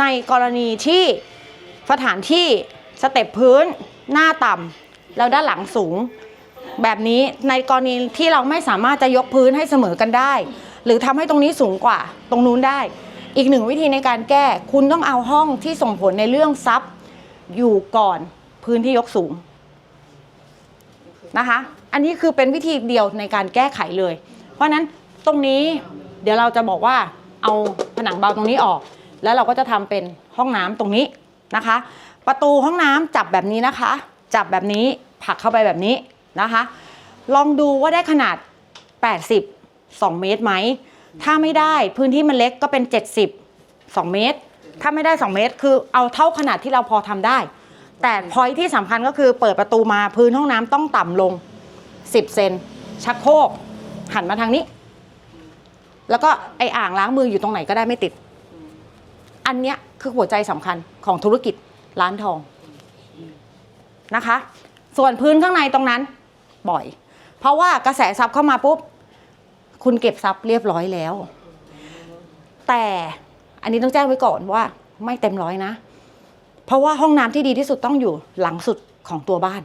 ในกรณีที่สถานที่สเต็ปพื้นหน้าต่ำแล้วด้านหลังสูง แบบนี้ในกรณีที่เราไม่สามารถจะยกพื้นให้เสมอกันได้ หรือทำให้ตรงนี้สูงกว่าตรงนู้นได้ อีกหนึ่งวิธีในการแก้คุณต้องเอาห้องที่ส่งผลในเรื่องซับอยู่ก่อนพื้นที่ยกสูงนะคะ อันนี้คือเป็นวิธีเดียวในการแก้ไขเลย เพราะฉะนั้นตรงนี้เดี๋ยวเราจะบอกว่าเอาผนังเบาตรงนี้ออก แล้วเราก็จะทำเป็นห้องน้ำตรงนี้นะคะ ประตูห้องน้ำจับแบบนี้นะคะ จับแบบนี้ผลักเข้าไปแบบนี้นะคะ ลองดูว่าได้ขนาด 80 2 เมตรไหม ถ้าไม่ได้พื้นที่มันเล็กก็เป็น 70 2 เมตร ถ้าไม่ได้ 2 เมตร คือเอาเท่าขนาดที่เราพอทำได้ แต่พอยที่สำคัญก็คือเปิดประตูมาพื้นห้องน้ำต้องต่ำลง 10 เซนชักโครกหันมาทางนี้ แล้วก็ไออ่างล้างมืออยู่ตรงไหนก็ได้ไม่ติด อันเนี้ยคือหัวใจสำคัญของธุรกิจร้านทองนะคะ ส่วนพื้นข้างในตรงนั้นบ่อย เพราะว่ากระแสซับเข้ามาปุ๊บ คุณเก็บซับเรียบร้อยแล้ว แต่อันนี้ต้องแจ้งไว้ก่อนว่า ไม่เต็มร้อยนะ เพราะว่าห้องน้ำที่ดีที่สุดต้องอยู่หลังสุดของตัวบ้าน